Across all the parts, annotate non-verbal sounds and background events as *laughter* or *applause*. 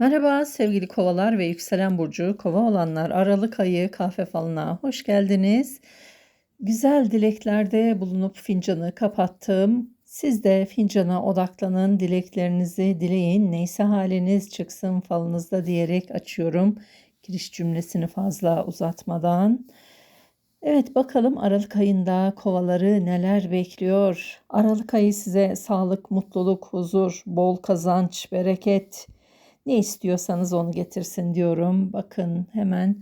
Merhaba sevgili kovalar ve yükselen burcu kova olanlar Aralık ayı kahve falına hoş geldiniz. Güzel dileklerde bulunup fincanı kapattım. Siz de fincana odaklanın, dileklerinizi dileyin. Neyse haliniz çıksın falınızda diyerek açıyorum. Giriş cümlesini fazla uzatmadan. Evet bakalım Aralık ayında kovaları neler bekliyor? Aralık ayı size sağlık, mutluluk, huzur, bol kazanç, bereket, ne istiyorsanız onu getirsin diyorum. Bakın hemen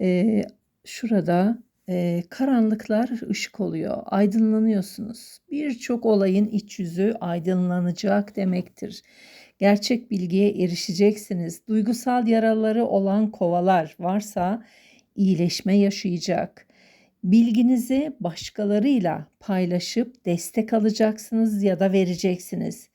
e, şurada e, karanlıklar ışık oluyor. Aydınlanıyorsunuz. Birçok olayın iç yüzü aydınlanacak demektir. Gerçek bilgiye erişeceksiniz. Duygusal yaraları olan kovalar varsa iyileşme yaşayacak. Bilginizi başkalarıyla paylaşıp destek alacaksınız ya da vereceksiniz.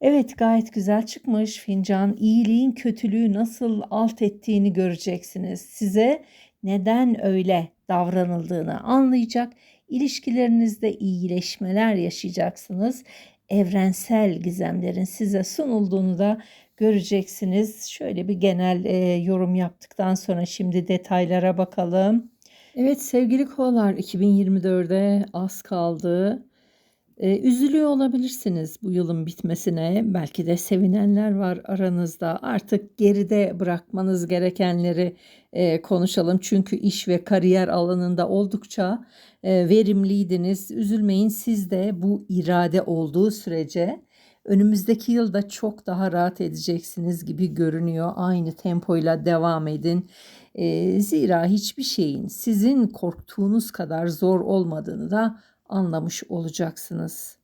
Evet gayet güzel çıkmış fincan. İyiliğin kötülüğü nasıl alt ettiğini göreceksiniz. Size neden öyle davranıldığını anlayacak. İlişkilerinizde iyileşmeler yaşayacaksınız. Evrensel gizemlerin size sunulduğunu da göreceksiniz. Şöyle bir genel e, yorum yaptıktan sonra şimdi detaylara bakalım. Evet sevgili kovalar 2024'e az kaldı. Ee, üzülüyor olabilirsiniz bu yılın bitmesine. Belki de sevinenler var aranızda. Artık geride bırakmanız gerekenleri e, konuşalım. Çünkü iş ve kariyer alanında oldukça e, verimliydiniz. Üzülmeyin siz de bu irade olduğu sürece önümüzdeki yılda çok daha rahat edeceksiniz gibi görünüyor. Aynı tempoyla devam edin. E, zira hiçbir şeyin sizin korktuğunuz kadar zor olmadığını da anlamış olacaksınız.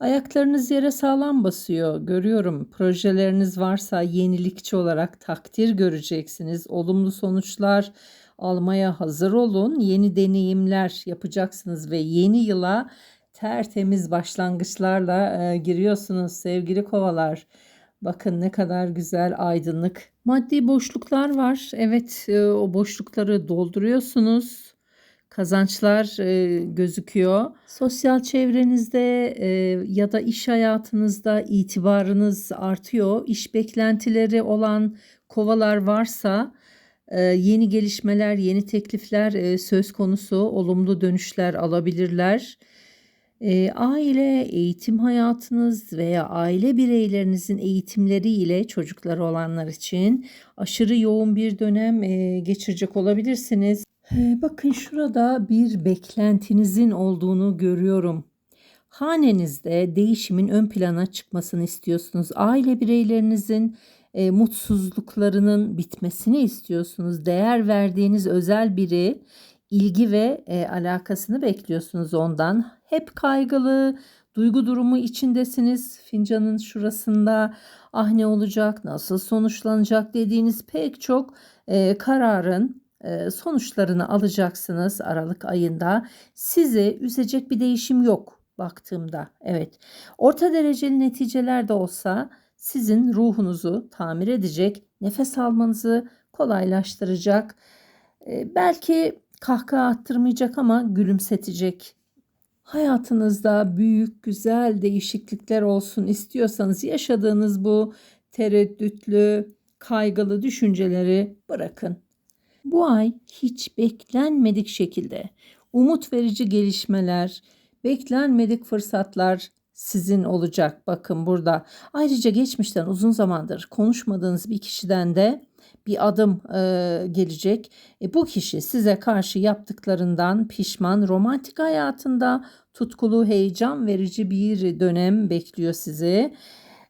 Ayaklarınız yere sağlam basıyor. Görüyorum. Projeleriniz varsa yenilikçi olarak takdir göreceksiniz. Olumlu sonuçlar almaya hazır olun. Yeni deneyimler yapacaksınız ve yeni yıla tertemiz başlangıçlarla e, giriyorsunuz sevgili kovalar. Bakın ne kadar güzel aydınlık. Maddi boşluklar var. Evet e, o boşlukları dolduruyorsunuz kazançlar e, gözüküyor. Sosyal çevrenizde e, ya da iş hayatınızda itibarınız artıyor. İş beklentileri olan kovalar varsa e, yeni gelişmeler, yeni teklifler e, söz konusu, olumlu dönüşler alabilirler. E, aile, eğitim hayatınız veya aile bireylerinizin eğitimleriyle çocukları olanlar için aşırı yoğun bir dönem e, geçirecek olabilirsiniz. Bakın şurada bir beklentinizin olduğunu görüyorum. Hanenizde değişimin ön plana çıkmasını istiyorsunuz. Aile bireylerinizin e, mutsuzluklarının bitmesini istiyorsunuz. Değer verdiğiniz özel biri ilgi ve e, alakasını bekliyorsunuz ondan. Hep kaygılı, duygu durumu içindesiniz. Fincanın şurasında ah ne olacak, nasıl sonuçlanacak dediğiniz pek çok e, kararın sonuçlarını alacaksınız Aralık ayında. Sizi üzecek bir değişim yok baktığımda. Evet. Orta dereceli neticeler de olsa sizin ruhunuzu tamir edecek, nefes almanızı kolaylaştıracak. Belki kahkaha attırmayacak ama gülümsetecek. Hayatınızda büyük, güzel değişiklikler olsun istiyorsanız yaşadığınız bu tereddütlü, kaygılı düşünceleri bırakın. Bu ay hiç beklenmedik şekilde umut verici gelişmeler, beklenmedik fırsatlar sizin olacak. Bakın burada. Ayrıca geçmişten uzun zamandır konuşmadığınız bir kişiden de bir adım e, gelecek. E, bu kişi size karşı yaptıklarından pişman, romantik hayatında tutkulu, heyecan verici bir dönem bekliyor sizi.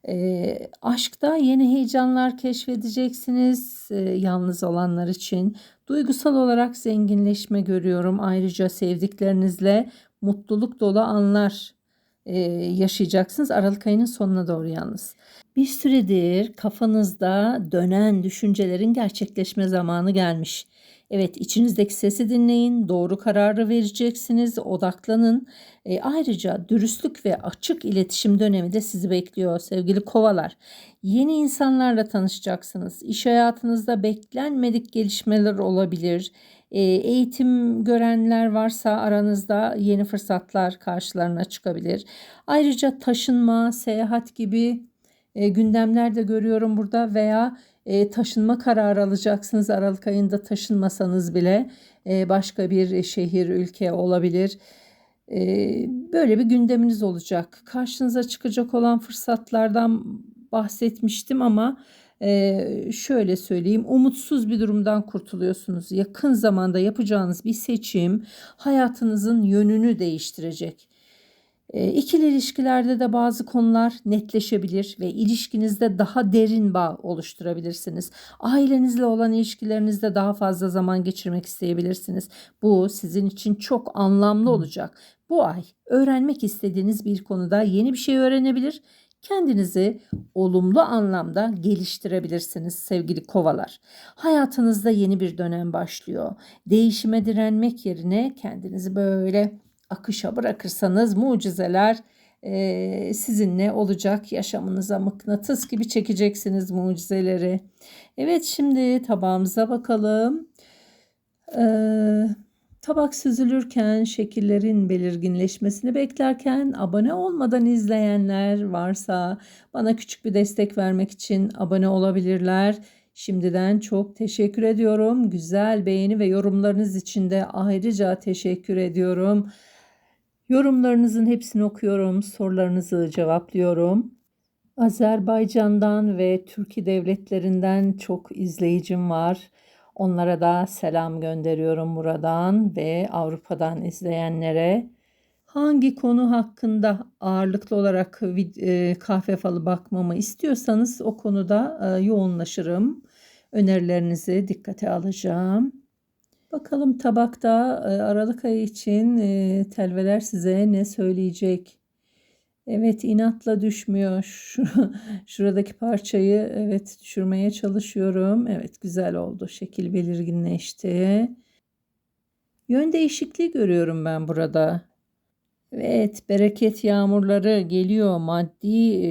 E, aşkta yeni heyecanlar keşfedeceksiniz e, yalnız olanlar için. Duygusal olarak zenginleşme görüyorum. Ayrıca sevdiklerinizle mutluluk dolu anlar e, yaşayacaksınız. Aralık ayının sonuna doğru yalnız. Bir süredir kafanızda dönen düşüncelerin gerçekleşme zamanı gelmiş. Evet içinizdeki sesi dinleyin, doğru kararı vereceksiniz, odaklanın. E, ayrıca dürüstlük ve açık iletişim dönemi de sizi bekliyor sevgili kovalar. Yeni insanlarla tanışacaksınız. İş hayatınızda beklenmedik gelişmeler olabilir. E, eğitim görenler varsa aranızda yeni fırsatlar karşılarına çıkabilir. Ayrıca taşınma, seyahat gibi e, gündemler de görüyorum burada veya e, taşınma kararı alacaksınız. Aralık ayında taşınmasanız bile e, başka bir şehir, ülke olabilir. E, böyle bir gündeminiz olacak. Karşınıza çıkacak olan fırsatlardan bahsetmiştim ama e, şöyle söyleyeyim umutsuz bir durumdan kurtuluyorsunuz. Yakın zamanda yapacağınız bir seçim hayatınızın yönünü değiştirecek. E, ikili ilişkilerde de bazı konular netleşebilir ve ilişkinizde daha derin bağ oluşturabilirsiniz. Ailenizle olan ilişkilerinizde daha fazla zaman geçirmek isteyebilirsiniz. Bu sizin için çok anlamlı olacak. Bu ay öğrenmek istediğiniz bir konuda yeni bir şey öğrenebilir kendinizi olumlu anlamda geliştirebilirsiniz sevgili kovalar. Hayatınızda yeni bir dönem başlıyor. Değişime direnmek yerine kendinizi böyle akışa bırakırsanız mucizeler e, sizinle olacak. Yaşamınıza mıknatıs gibi çekeceksiniz mucizeleri. Evet şimdi tabağımıza bakalım. Eee Tabak süzülürken şekillerin belirginleşmesini beklerken abone olmadan izleyenler varsa bana küçük bir destek vermek için abone olabilirler. Şimdiden çok teşekkür ediyorum. Güzel beğeni ve yorumlarınız için de ayrıca teşekkür ediyorum. Yorumlarınızın hepsini okuyorum, sorularınızı cevaplıyorum. Azerbaycan'dan ve Türkiye devletlerinden çok izleyicim var. Onlara da selam gönderiyorum buradan ve Avrupa'dan izleyenlere. Hangi konu hakkında ağırlıklı olarak e, kahve falı bakmamı istiyorsanız o konuda e, yoğunlaşırım. Önerilerinizi dikkate alacağım. Bakalım tabakta e, Aralık ayı için telveler size ne söyleyecek? Evet inatla düşmüyor. Şu, *laughs* şuradaki parçayı evet düşürmeye çalışıyorum. Evet güzel oldu. Şekil belirginleşti. Yön değişikliği görüyorum ben burada. Evet bereket yağmurları geliyor. Maddi e,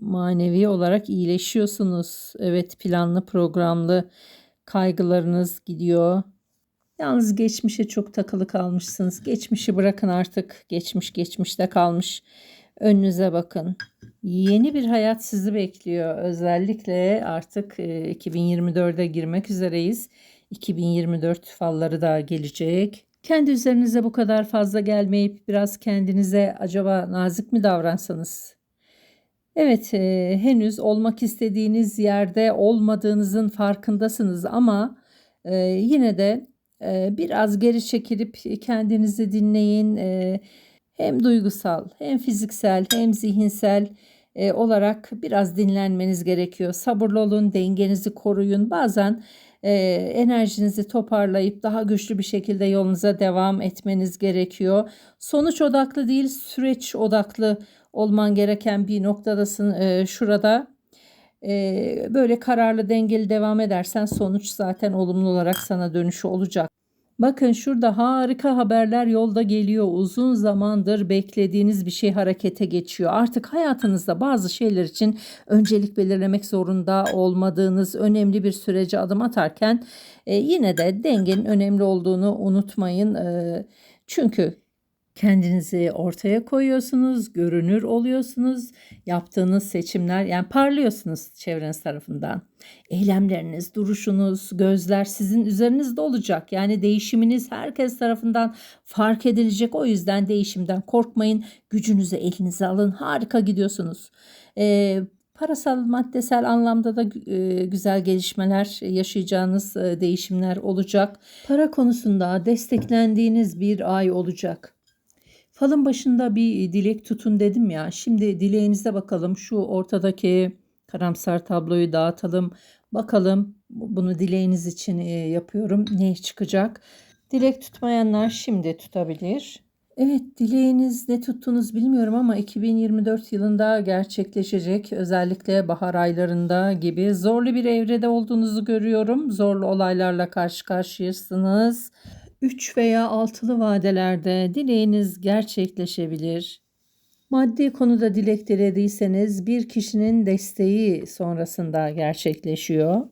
manevi olarak iyileşiyorsunuz. Evet planlı programlı kaygılarınız gidiyor. Yalnız geçmişe çok takılı kalmışsınız. Geçmişi bırakın artık. Geçmiş geçmişte kalmış. Önünüze bakın. Yeni bir hayat sizi bekliyor. Özellikle artık 2024'e girmek üzereyiz. 2024 falları da gelecek. Kendi üzerinize bu kadar fazla gelmeyip biraz kendinize acaba nazik mi davransanız? Evet, e, henüz olmak istediğiniz yerde olmadığınızın farkındasınız ama e, yine de biraz geri çekilip kendinizi dinleyin. E, hem duygusal hem fiziksel hem zihinsel e, olarak biraz dinlenmeniz gerekiyor. Sabırlı olun, dengenizi koruyun. Bazen e, enerjinizi toparlayıp daha güçlü bir şekilde yolunuza devam etmeniz gerekiyor. Sonuç odaklı değil, süreç odaklı olman gereken bir noktadasın e, şurada. E, böyle kararlı, dengeli devam edersen sonuç zaten olumlu olarak sana dönüşü olacak. Bakın şurada harika haberler yolda geliyor. Uzun zamandır beklediğiniz bir şey harekete geçiyor. Artık hayatınızda bazı şeyler için öncelik belirlemek zorunda olmadığınız önemli bir sürece adım atarken e, yine de dengenin önemli olduğunu unutmayın. E, çünkü kendinizi ortaya koyuyorsunuz, görünür oluyorsunuz. Yaptığınız seçimler yani parlıyorsunuz çevreniz tarafından. Eylemleriniz, duruşunuz, gözler sizin üzerinizde olacak. Yani değişiminiz herkes tarafından fark edilecek. O yüzden değişimden korkmayın. Gücünüzü elinize alın. Harika gidiyorsunuz. Ee, parasal, maddesel anlamda da e, güzel gelişmeler yaşayacağınız e, değişimler olacak. Para konusunda desteklendiğiniz bir ay olacak. Falın başında bir dilek tutun dedim ya. Şimdi dileğinize bakalım. Şu ortadaki karamsar tabloyu dağıtalım. Bakalım bunu dileğiniz için e, yapıyorum. Ne çıkacak? Dilek tutmayanlar şimdi tutabilir. Evet dileğiniz ne tuttuğunuz bilmiyorum ama 2024 yılında gerçekleşecek. Özellikle bahar aylarında gibi zorlu bir evrede olduğunuzu görüyorum. Zorlu olaylarla karşı karşıyasınız. 3 veya altılı vadelerde dileğiniz gerçekleşebilir. Maddi konuda dilek dilediyseniz bir kişinin desteği sonrasında gerçekleşiyor.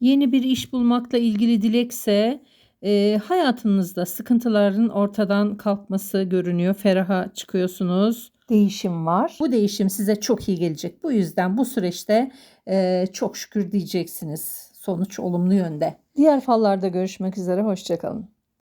Yeni bir iş bulmakla ilgili dilekse e, hayatınızda sıkıntıların ortadan kalkması görünüyor. Feraha çıkıyorsunuz. değişim var. Bu değişim size çok iyi gelecek. Bu yüzden bu süreçte e, çok şükür diyeceksiniz. Sonuç olumlu yönde. Diğer fallarda görüşmek üzere. Hoşçakalın.